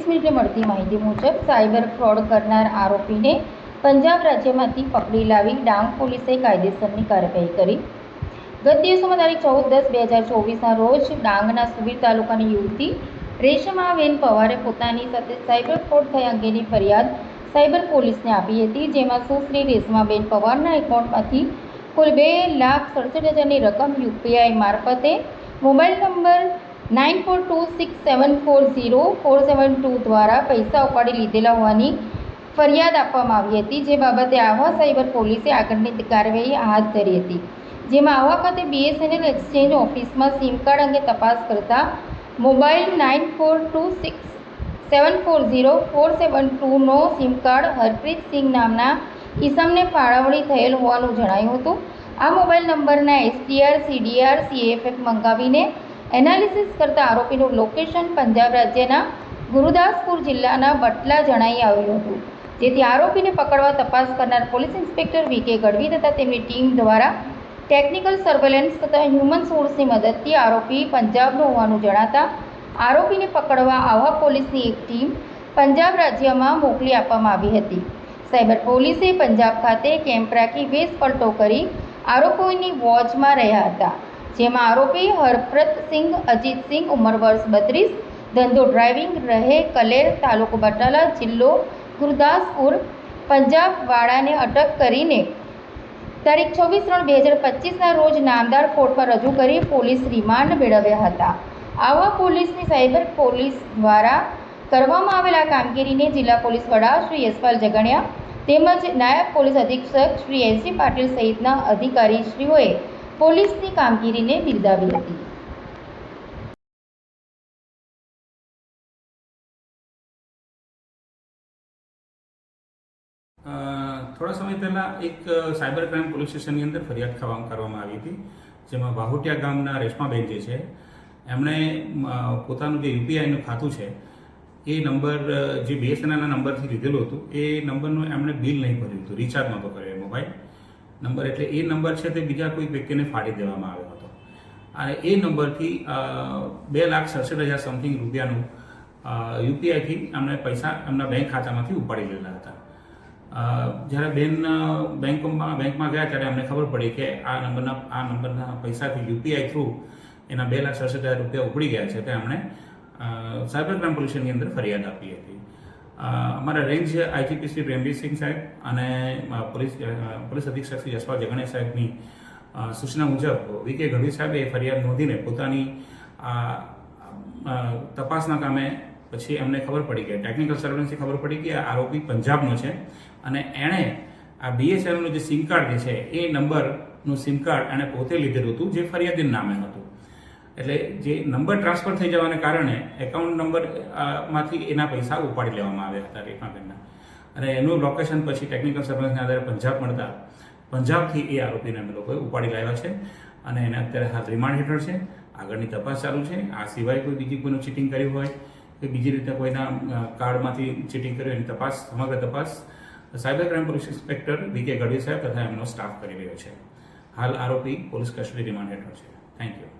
ત્રીસ મિનિટે મળતી માહિતી મુજબ સાયબર ફ્રોડ કરનાર આરોપીને પંજાબ રાજ્યમાંથી પકડી લાવી ડાંગ પોલીસે કાયદેસરની કાર્યવાહી કરી. ગત દિવસોમાં તારીખ ચૌદ દસ બે હજાર ચોવીસના રોજ ડાંગના સુબીર તાલુકાની યુવતી રેશમાબેન પવારે પોતાની સાથે સાયબર ફ્રોડ થયા અંગેની ફરિયાદ સાયબર પોલીસને આપી હતી, જેમાં સુશ્રી રેશમાબેન પવારના એકાઉન્ટમાંથી કુલ બે લાખ સડસઠ હજારની રકમ યુપીઆઈ મારફતે mobile number nine four two six seven four zero four seven two દ્વારા પૈસા ઉપાડી લીધેલા હોવાની ફરિયાદ આપવામાં આવી હતી, જે બાબતે આહવા સાયબર પોલીસે આગળની કાર્યવાહી હાથ ધરી હતી. જેમાં આહવા ખાતે B S N L exchange ઓફિસમાં સિમ કાર્ડ અંગે તપાસ કરતા mobile nine four two six seven four zero four seven ટુનો SIM card Harpreet Singh નામના ઈસમને ફાળવણી થયેલ હોવાનું જણાયું હતું. આ મોબાઈલ નંબરના એસટીઆર સીડીઆર સીએફએફ મંગાવીને એનાલિસિસ કરતા આરોપીનું લોકેશન પંજાબ રાજ્યના ગુરુદાસપુર જિલ્લાના બટલા જણાઈ આવ્યું હતું. જેથી આરોપીને પકડવા તપાસ કરનાર police inspector V K Gadhvi તથા તેમની ટીમ દ્વારા ટેકનિકલ સર્વેલન્સ તથા હ્યુમન સોર્સની મદદથી આરોપી પંજાબનો હોવાનું જણાતા આરોપીને પકડવા આવા પોલીસની એક ટીમ પંજાબ રાજ્યમાં મોકલી આપવામાં આવી હતી. સાયબર પોલીસે પંજાબ ખાતે કેમ્પ રાખી વેશ પલટો કરી આરોપીઓની વોચમાં રહ્યા હતા. જેમાં આરોપી હરપ્રત સિંહ અજીતસિંહ ઉંમર વર્ષ બત્રીસ, ધંધો ડ્રાઇવિંગ, રહે કલેર, તાલુકો બટાલા, જિલ્લો ગુરદાસપુર, પંજાબ વાળાને અટક કરીને તારીખ છવ્વીસ ત્રણ બે હજાર પચીસના રોજ નામદાર કોર્ટમાં રજૂ કરી પોલીસ રિમાન્ડ મેળવ્યા હતા. આવા પોલીસની સાયબર પોલીસ દ્વારા કરવામાં આવેલા કામગીરીને જિલ્લા પોલીસ વડા શ્રી યશપાલ જગણિયા તેમજ નાયબ પોલીસ અધિક્ષક શ્રી એસજી પાટીલ સહિતના અધિકારીશ્રીઓએ પોલીસની કામગીરીને બિરદાવી હતી. થોડા સમય પહેલાં એક સાયબર ક્રાઇમ પોલીસ સ્ટેશનની અંદર ફરિયાદ કરવામાં આવી હતી, જેમાં વાહુટિયા ગામના રેશમાબેન જે છે, એમણે પોતાનું જે યુપીઆઈનું ખાતું છે, એ નંબર જે બીએસએનએલના નંબરથી લીધેલું હતું, એ નંબરનું એમણે બિલ નહીં ભર્યું હતું, રિચાર્જ નહોતો કર્યો મોબાઈલ. નંબર એટલે એ નંબર છે તે બીજા કોઈ વ્યક્તિને ફાડી દેવામાં આવ્યો હતો. અને એ નંબરથી બે લાખ સડસઠ હજાર સમથિંગ રૂપિયાનું યુપીઆઈથી એમણે પૈસા એમના બેંક ખાતામાંથી ઉપાડી લેલા હતા. જ્યારે બેન બેંકમાં બેંકમાં ગયા ત્યારે અમને ખબર પડી કે આ નંબરના આ નંબરના પૈસાથી યુપીઆઈ થ્રુ એના બે લાખ સડસઠ હજાર રૂપિયા ઉપડી ગયા છે. તે અમને સાયબર ક્રાઇમ પોલીસની અંદર ફરિયાદ આપી હતી. અમારા રેન્જ આઈજીપી શ્રી પ્રેમજીતસિંહ સાહેબ અને પોલીસ પોલીસ અધિક્ષક શ્રી યશપાલ જગણે સાહેબની સૂચના મુજબ વી કે ગઢવી સાહેબે ફરિયાદ નોંધીને પોતાની તપાસના કામે પછી એમને ખબર પડી કે ટેકનિકલ સર્વેલન્સથી ખબર પડી કે આરોપી પંજાબનો છે અને એણે આ બીએસએનએલનું જે સિમ કાર્ડ જે છે એ નંબરનું સિમ કાર્ડ એણે પોતે લીધેલું હતું જે ફરિયાદી નામે હતું. એટલે જે નંબર ટ્રાન્સફર થઈ જવાને કારણે એકાઉન્ટ નંબરમાંથી એના પૈસા ઉપાડી લેવામાં આવ્યા હતા રેખમાબેનના અને એનું લોકેશન પછી ટેકનિકલ સર્વેલન્સના આધારે પંજાબ મળતા, પંજાબથી એ આરોપીને અમે લોકોએ ઉપાડી લાવ્યા છે. અને એને અત્યારે હાલ રિમાન્ડ હેઠળ છે. આગળની તપાસ ચાલુ છે. આ સિવાય કોઈ બીજી કોઈનું ચીટિંગ કર્યું હોય, કે બીજી રીતે કોઈના કાર્ડમાંથી ચીટિંગ કર્યું એની તપાસ, સમગ્ર તપાસ cyber crime police inspector V K Gadhvi સાહેબ તથા એમનો સ્ટાફ કરી રહ્યો છે. હાલ આરોપી પોલીસ કસ્ટડી રિમાન્ડ હેઠળ છે. Thank you